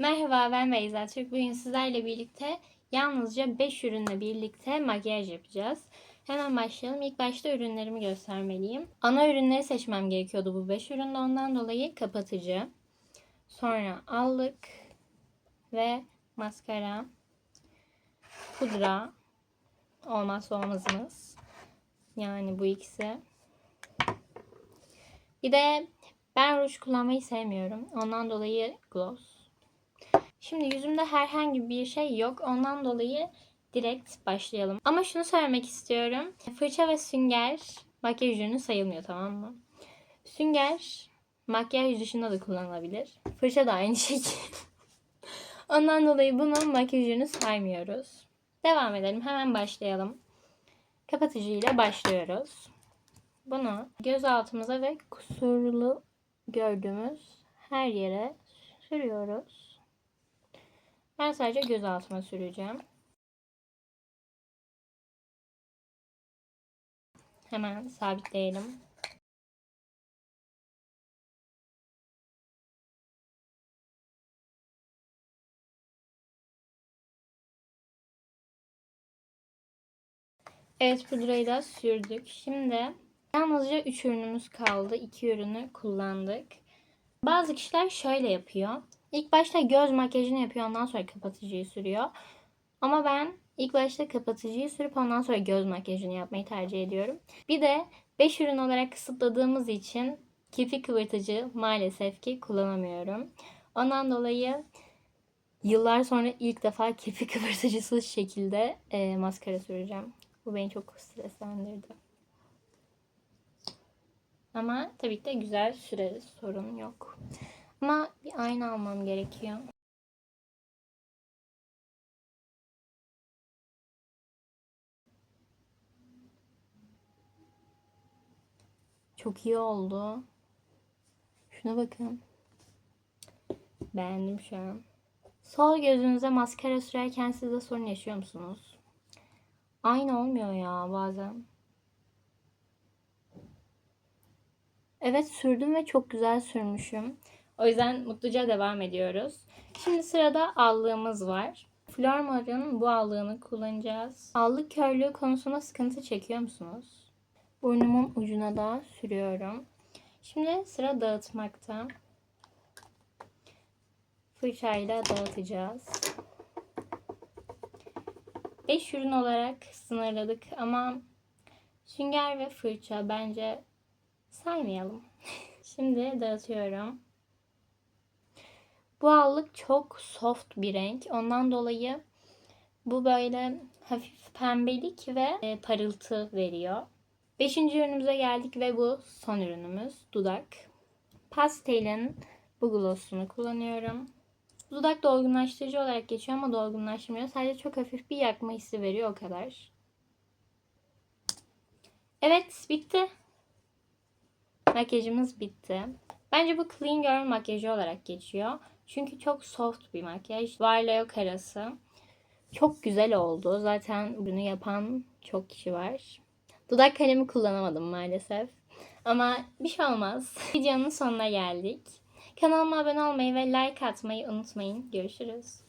Merhaba ben Beyza Türk. Bugün sizlerle birlikte yalnızca 5 ürünle birlikte makyaj yapacağız. Hemen başlayalım. İlk başta ürünlerimi göstermeliyim. Ana ürünleri seçmem gerekiyordu bu 5 üründe. Ondan dolayı kapatıcı. Sonra allık ve maskara. Pudra. Olmazsa olmazımız. Yani bu ikisi. Bir de ben ruj kullanmayı sevmiyorum. Ondan dolayı gloss. Şimdi yüzümde herhangi bir şey yok. Ondan dolayı direkt başlayalım. Ama şunu söylemek istiyorum. Fırça ve sünger makyaj ürünü sayılmıyor tamam mı? Sünger makyaj dışında da kullanılabilir. Fırça da aynı şekilde. Ondan dolayı bunu makyaj ürünü saymıyoruz. Devam edelim. Hemen başlayalım. Kapatıcıyla başlıyoruz. Bunu göz altımıza ve kusurlu gördüğümüz her yere sürüyoruz. Ben sadece göz altıma süreceğim. Hemen sabitleyelim. Evet pudrayı da sürdük. Şimdi yalnızca 3 ürünümüz kaldı. 2 ürünü kullandık. Bazı kişiler şöyle yapıyor. İlk başta göz makyajını yapıyor ondan sonra kapatıcıyı sürüyor. Ama ben ilk başta kapatıcıyı sürüp ondan sonra göz makyajını yapmayı tercih ediyorum. Bir de 5 ürün olarak kısıtladığımız için kirpik kıvırtıcı maalesef ki kullanamıyorum. Ondan dolayı yıllar sonra ilk defa kirpik kıvırtıcısız şekilde e, maskara süreceğim. Bu beni çok streslendirdi. Ama tabii ki de güzel süreriz. Sorun yok. Ama bir ayna almam gerekiyor. Çok iyi oldu. Şuna bakın. Beğendim şu an. Sol gözünüze maskara sürerken siz de sorun yaşıyor musunuz? Aynı olmuyor ya bazen. Evet sürdüm ve çok güzel sürmüşüm. O yüzden mutluca devam ediyoruz. Şimdi sırada allığımız var. Flormar'ın bu allığını kullanacağız. Allık körlüğü konusunda sıkıntı çekiyor musunuz? Burnumun ucuna da sürüyorum. Şimdi sıra dağıtmakta. Fırçayla dağıtacağız. 5 ürün olarak sınırladık ama sünger ve fırça bence saymayalım. Şimdi dağıtıyorum. Bu allık çok soft bir renk. Ondan dolayı bu böyle hafif pembelik ve e, parıltı veriyor. Beşinci ürünümüze geldik ve bu son ürünümüz dudak. Pastel'in bu glossunu kullanıyorum. Dudak dolgunlaştırıcı olarak geçiyor ama dolgunlaştırmıyor. Sadece çok hafif bir yakma hissi veriyor o kadar. Evet bitti. Makyajımız bitti. Bence bu clean girl makyajı olarak geçiyor. Çünkü çok soft bir makyaj. Varla yok arası. Çok güzel oldu. Zaten bunu yapan çok kişi var. Dudak kalemi kullanamadım maalesef. Ama bir şey olmaz. Videonun sonuna geldik. Kanalıma abone olmayı ve like atmayı unutmayın. Görüşürüz.